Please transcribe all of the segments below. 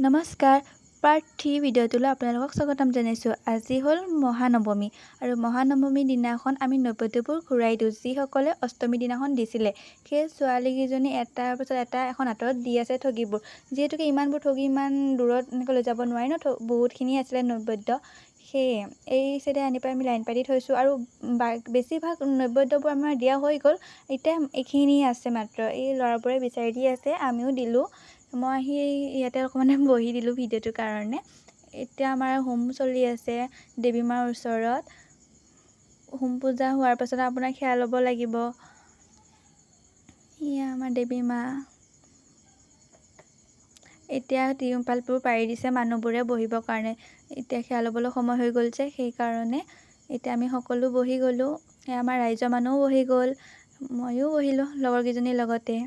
নমস্কাৰ part three ভিডিঅ'টোলৈ আপোনালোকক স্বাগতম জনাইছোঁ। আজি হ'ল মহানৱমী আৰু মহানৱমীৰ দিনাখন আমি নৈবেদ্যবোৰ ঘূৰাই দিওঁ। যিসকলে অষ্টমীৰ দিনাখন দিছিলে, সেই ছোৱালীকেইজনী এটাৰ পাছত এটা এখন হাতত দি আছে ঠগীবোৰ। যিহেতুকে ইমানবোৰ ঠগী ইমান দূৰত এনেকৈ লৈ যাব নোৱাৰি ন বহুতখিনি আছিলে নৈবেদ্য সেয়ে, এই চাইডে আনি পেলাই আমি লাইন পাতি থৈছোঁ আৰু বেছিভাগ নৈবেদ্যবোৰ আমাৰ দিয়া হৈ গ'ল। এতিয়া এইখিনি আছে মাত্ৰ। এই ল'ৰাবোৰে বিচাৰি দি আছে, আমিও দিলোঁ। মই আহি ইয়াতে অকণমান বহি দিলোঁ ভিডিঅ'টোৰ কাৰণে। এতিয়া আমাৰ হোম চলি আছে দেৱী মাৰ ওচৰত। হোম পূজা হোৱাৰ পাছত আপোনাৰ সেৱা ল'ব লাগিব। এয়া আমাৰ দেৱী মা। এতিয়া টিউপালবোৰ পাৰি দিছে মানুহবোৰে বহিবৰ কাৰণে। এতিয়া সেৱা ল'বলৈ সময় হৈ গ'ল যে সেইকাৰণে এতিয়া আমি সকলো বহি গ'লোঁ। আমাৰ ৰাইজৰ মানুহো বহি গ'ল। ময়ো বহিলোঁ লগৰকেইজনীৰ লগতে।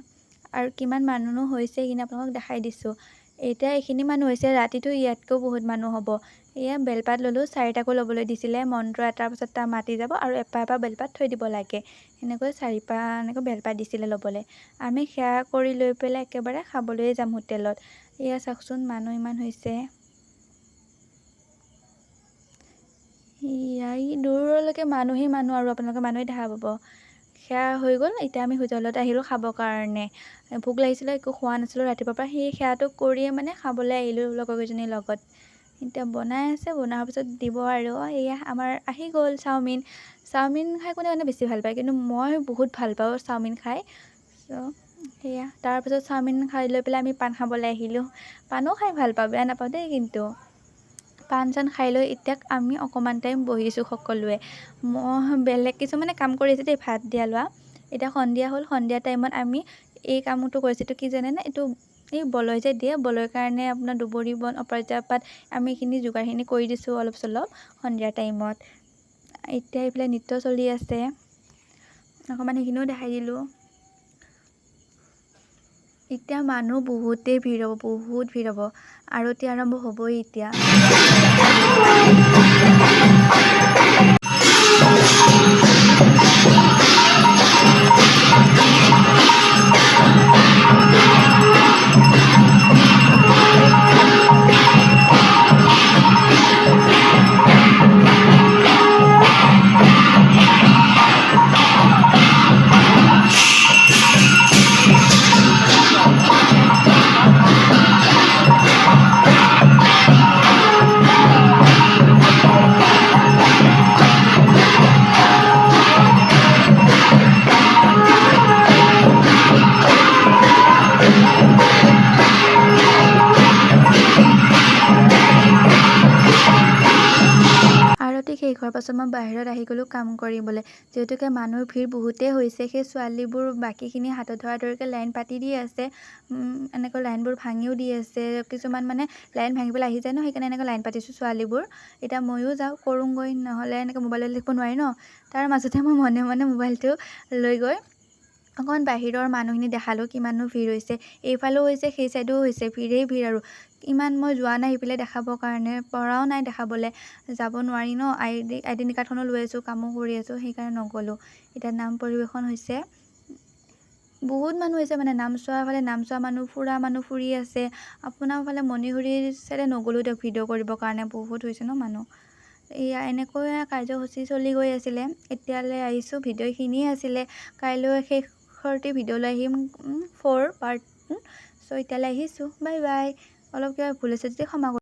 আৰু কিমান মানুহনো হৈছে সেইখিনি আপোনালোকক দেখাই দিছোঁ। এতিয়া এইখিনি মানুহ হৈছে ৰাতিটো ইয়াতকৈও বহুত মানুহ হ'ব। এয়া বেলপাত ল'লোঁ চাৰিটাকো ল'বলৈ দিছিলে মন্ত্ৰ এটাৰ পাছত তাৰ মাতি যাব আৰু এপাহ এপাহ বেলপাত থৈ দিব লাগে। সেনেকৈ চাৰিপাহ এনেকৈ বেলপাত দিছিলে ল'বলৈ। আমি সেৱা কৰি লৈ পেলাই একেবাৰে খাবলৈয়ে যাম হোটেলত। এয়া চাওকচোন মানুহ ইমান হৈছে। ইয়া ই দূৰলৈকে মানুহেই মানুহ আৰু আপোনালোকে মানুহেই দেখা পাব। সেয়া হৈ গ'ল। এতিয়া আমি হোটেলত আহিলোঁ খাবৰ কাৰণে। ভোক লাগিছিলে একো খোৱা নাছিলোঁ। ৰাতিপুৱাৰ পৰা সেই সেৱাটো কৰিয়ে মানে খাবলৈ আহিলোঁ লগৰকেইজনীৰ লগত। এতিয়া বনাই আছে বনোৱাৰ পিছত দিব আৰু। এয়া আমাৰ আহি গ'ল চাওমিন। চাওমিন খাই কোনে কোনে বেছি ভাল পায়? কিন্তু মই বহুত ভাল পাওঁ চাওমিন খাই। চ' সেয়া। তাৰপিছত চাওমিন খাই লৈ পেলাই আমি পাণ খাবলৈ আহিলোঁ। পাণো খাই ভাল পাওঁ বেয়া নাপাওঁ দেই কিন্তু। পাণ চান খাই লৈ এতিয়া আমি অকণমান টাইম বহিছোঁ সকলোৱে। মই বেলেগ কিছুমানে কাম কৰি আছে দেই ভাত দিয়া লোৱা। এতিয়া সন্ধিয়া হ'ল সন্ধিয়া টাইমত আমি এই কামটো কৰিছোঁ। এইটো কি জানেনে? এইটো এই বলয় যে দিয়ে বলয়ৰ কাৰণে আপোনাৰ দুবৰি বন অপৰাজিতা পাত আমি এইখিনি যোগাৰখিনি কৰি দিছোঁ অলপ চলপ সন্ধিয়া টাইমত এতিয়া এইফালে নৃত্য চলি আছে। অকণমান সেইখিনিও দেখাই দিলোঁ। এতিয়া মানুহ বহুতেই ভিৰ হ'ব বহুত ভিৰ হ'ব আৰতি আৰম্ভ হ'বই এতিয়া। শেষ হোৱাৰ পাছত মই বাহিৰত আহি গ'লোঁ কাম কৰিবলৈ। যিহেতুকে মানুহৰ ভিৰ বহুতেই হৈছে সেই ছোৱালীবোৰ বাকীখিনি হাতত ধৰা ধৰিকৈ লাইন পাতি দি আছে এনেকৈ লাইনবোৰ ভাঙিও দি আছে কিছুমান মানে লাইন ভাঙি পেলাই আহি যায় ন সেইকাৰণে এনেকৈ লাইন পাতিছোঁ ছোৱালীবোৰ। এতিয়া ময়ো যাওঁ কৰোঁগৈ নহ'লে এনেকৈ মোবাইলত লিখিব নোৱাৰি ন তাৰ মাজতে মই মনে মনে মোবাইলটো লৈ গৈ অকণমান বাহিৰৰ মানুহখিনি দেখালোঁ কিমাননো ভিৰ হৈছে। এইফালেও হৈছে সেই চাইডেও হৈছে ভিৰেই ভিৰ আৰু। ইমান মই যোৱা নাই সেইফালে দেখাবৰ কাৰণে পৰাও নাই দেখাবলৈ। যাব নোৱাৰি ন আই ডি আইডেণ্টি কাৰ্ডখনো লৈ আছোঁ কামো কৰি আছোঁ সেইকাৰণে নগ'লোঁ। এতিয়া নাম পৰিৱেশন হৈছে। বহুত মানুহ হৈছে মানে নামচোৱা ফালে নামচোৱা মানুহ ফুৰা মানুহ ফুৰি আছে। আপোনাৰ ফালে মণিগুৰি চাইডে নগ'লোঁ দিয়ক ভিডিঅ' কৰিবৰ কাৰণে বহুত হৈছে ন মানুহ। এয়া এনেকৈ কাৰ্যসূচী চলি গৈ আছিলে এতিয়ালৈ আহিছোঁ ভিডিঅ' এইখিনিয়ে আছিলে। কাইলৈ শেষৰটি ভিডিঅ' লৈ আহিম ফ'ৰ পাৰ্ট চ' এতিয়ালৈ আহিছোঁ বাই বাই অলপ কিবা ভুল হৈছে যদি ক্ষমা